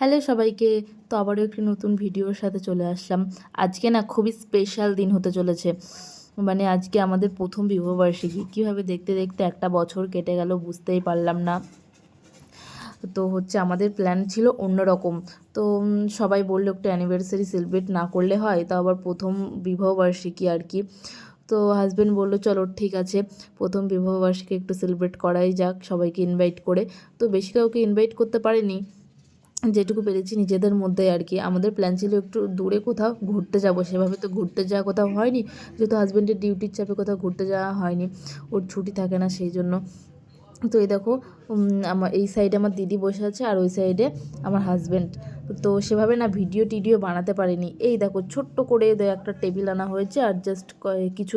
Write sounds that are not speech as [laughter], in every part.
Hello সবাইকে তো আবারও একটি নতুন ভিডিওর সাথে চলে আসলাম। আজকে না খুবই স্পেশাল দিন হতে চলেছে। মানে আজকে আমাদের প্রথম বিবাহবার্ষিকী কীভাবে দেখতে দেখতে একটা বছর কেটে গেল বুঝতেই পারলাম না। তো হচ্ছে আমাদের প্ল্যান ছিল অন্যরকম। তো সবাই বলল একটু অ্যানিভার্সারি সেলিব্রেট না করলে হয় তো আবার প্রথম বিবাহবার্ষিকী আর কি। তো হাজব্যান্ড বলল, চলো, ঠিক আছে, প্রথম বিবাহবার্ষিকী একটু সেলিব্রেট করাই যাক, সবাইকে ইনভাইট করে। তো বেশি কাউকে ইনভাইট করতে পারেনি, যেটুকু পেরেছি নিজেদের মধ্যে আর কি। আমাদের প্ল্যান ছিল একটু দূরে কোথাও ঘুরতে যাব, সেভাবে তো ঘুরতে যাওয়া কোথাও হয়নি, যেহেতু হাজব্যান্ডের ডিউটির চাপে কোথাও ঘুরতে যাওয়া হয়নি, ওর ছুটি থাকে না সেই জন্য। তো এই দেখো আমার এই সাইডে আমার দিদি বসে আছে আর ওই সাইডে আমার হাজব্যান্ড তো সেভাবে না ভিডিও টিডিও বানাতে পারিনি। এই দেখো, ছোট্ট করে একটা টেবিল আনা হয়েছে আর জাস্ট কিছু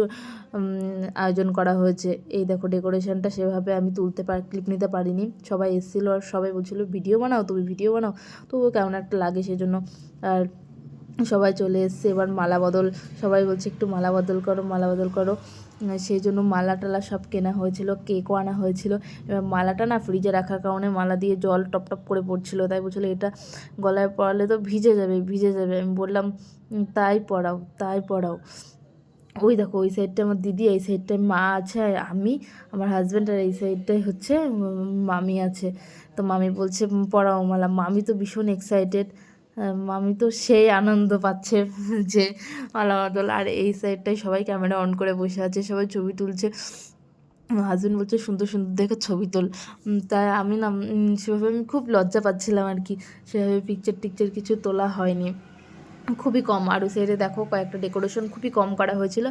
আয়োজন করা হয়েছে। এই দেখো ডেকোরেশনটা সেভাবে আমি তুলতে পার ক্লিপ নিতে পারিনি। সবাই এসেছিল আর সবাই বলছিলো ভিডিও বানাও, তুমি ভিডিও বানাও। তবু কেমন একটা লাগে সেজন্য। আর সবাই চলে এসছে, এবার মালা বদল। সবাই বলছে, একটু মালা বদল করো, মালা বদল করো। সেই জন্য মালা টালা সব কেনা হয়েছিল কেকও আনা হয়েছিল। এবার মালাটা না ফ্রিজে রাখার কারণে মালা দিয়ে জল টপ টপ করে পড়ছিল তাই বলছিল এটা গলায় পড়ালে তো ভিজে যাবে ভিজে যাবে। আমি বললাম তাই পরাও তাই পড়াও। ওই দেখো ওই সাইডটা আমার দিদি এই সাইডটায় মা আছে আমি আমার হাজব্যান্ড আর এই সাইডটায় হচ্ছে মামি আছে। তো মামি বলছে "উম, পড়াও মালা। মামি তো ভীষণ এক্সাইটেড মামি তো সেই আনন্দ পাচ্ছে [laughs] যে মালা বদল আর এই সাইডটায় সবাই ক্যামেরা অন করে বসে আছে, সবাই ছবি তুলছে। হাজব্যান্ড বলছে, সুন্দর সুন্দর, দেখে ছবি তোল। তাই আমি না সেভাবে আমি খুব লজ্জা পাচ্ছিলাম আর কি। সেভাবে পিকচার টিকচার কিছু তোলা হয়নি। খুবই কম। আর ওই সাইডে দেখো কয়েকটা ডেকোরেশন খুবই কম করা হয়েছিল।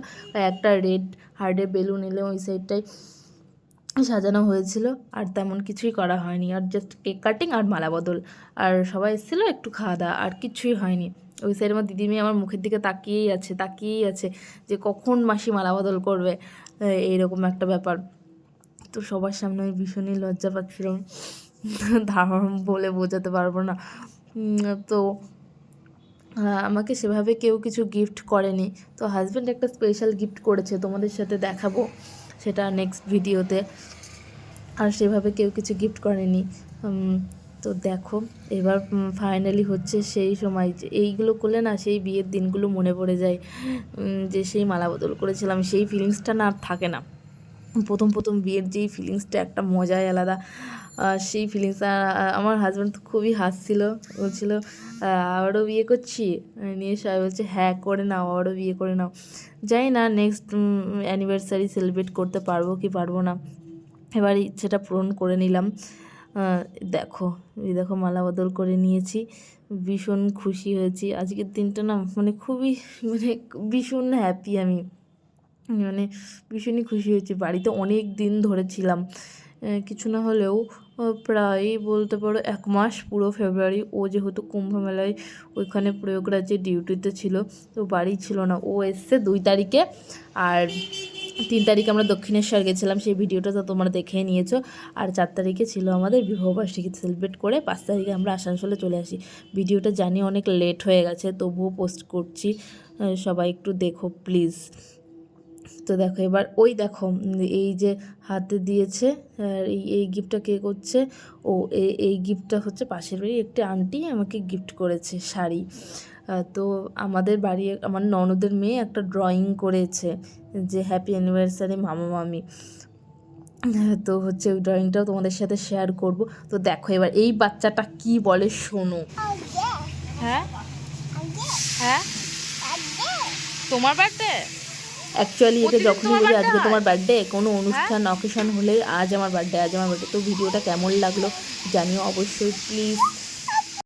একটা রেড হার্ডের বেলুন এলে ওই সাইডটায় সাজানো হয়েছিল, আর তেমন কিছুই করা হয়নি। আর জাস্ট কেক কাটিং আর মালা বদল। আর সবাই এসেছিল একটু খাওয়া দাওয়া, আর কিছুই হয়নি। ওই সাইডে আমার দিদি মেয়ে আমার মুখের দিকে তাকিয়েই আছে তাকিয়েই আছে যে কখন মাসি মালা বদল করবে। এই- এইরকম একটা ব্যাপার। তো সবার সামনে আমি ভীষণই লজ্জা পাচ্ছিলাম। ধারণ বলে বোঝাতে পারব না। তো আমাকে সেভাবে কেউ কিছু গিফট করেনি। তো হাজব্যান্ড একটা স্পেশাল গিফট করেছে, তোমাদের সাথে দেখাবো। সেটা নেক্সট ভিডিওতে আর সেভাবে কেউ কিছু গিফট করেনি। তো দেখো, এবার ফাইনালি হচ্ছে সেই সময় যে, এইগুলো করলে না সেই বিয়ের দিনগুলো মনে পড়ে যায়। যে সেই মালা বদল করেছিলাম, সেই ফিলিংসটা না আর থাকে না। প্রথম প্রথম বিয়ের যেই ফিলিংসটা একটা মজাই আলাদা। সেই ফিলিংস আমার হাজব্যান্ড তো খুবই হাসছিল। বলছিল আবারও বিয়ে করছি? নিয়ে সবাই বলছে হ্যাঁ করে নাও, আবারও বিয়ে করে নাও। যাই না নেক্সট অ্যানিভার্সারি সেলিব্রেট করতে পারব কি পারব না। এবার ইচ্ছেটা পূরণ করে নিলাম। দেখো, এই দেখো মালা বদল করে নিয়েছি। ভীষণ খুশি হয়েছি। আজকের দিনটা না মানে খুবই মানে ভীষণ হ্যাপি আমি। মানে ভীষণই খুশি হয়েছি। বাড়িতে অনেক দিন ধরে ছিলাম। কিছু না হলেও প্রায় বলতে পারো এক মাস পুরো ফেব্রুয়ারি ও যেহেতু কুম্ভ মেলায় ওইখানে প্রয়োগরাজ্যে ডিউটিতে ছিল, তো বাড়ি ছিল না। ও এসছে দুই তারিখে আর তিন তারিখে আমরা দক্ষিণেশ্বর গেছিলাম। সেই ভিডিওটা তো তোমরা দেখেই নিয়েছো। আর চার তারিখে ছিল আমাদের বিবাহবার্ষিকী সেলিব্রেট করে পাঁচ তারিখে আমরা আসানসোলে চলে আসি। ভিডিওটা জানি অনেক লেট হয়ে গেছে, তবুও পোস্ট করছি। সবাই একটু দেখো প্লিজ তো দেখো এবার ওই দেখো এই যে হাতে দিয়েছে আর এই এই গিফটটা কে করছে? ও এই এই গিফটটা হচ্ছে পাশের বাড়ি একটি আন্টি আমাকে গিফট করেছে শাড়ি। তো আমাদের বাড়ি আমার ননদের মেয়ে একটা ড্রয়িং করেছে যে হ্যাপি অ্যানিভার্সারি মামা মামি। তো হচ্ছে ওই ড্রয়িংটাও তোমাদের সাথে শেয়ার করব। তো দেখো এবার এই বাচ্চাটা কি বলে শোনো। হ্যাঁ? হ্যাঁ? তোমার বার্থডে অ্যাকচুয়ালি এটা যখনই বলি আজকে তোমার বার্থডে কোনো অনুষ্ঠান অকেশন হলে আজ আমার বার্থডে আজ আমার বার্থডে তো ভিডিওটা কেমন লাগল জানিও অবশ্যই প্লিজ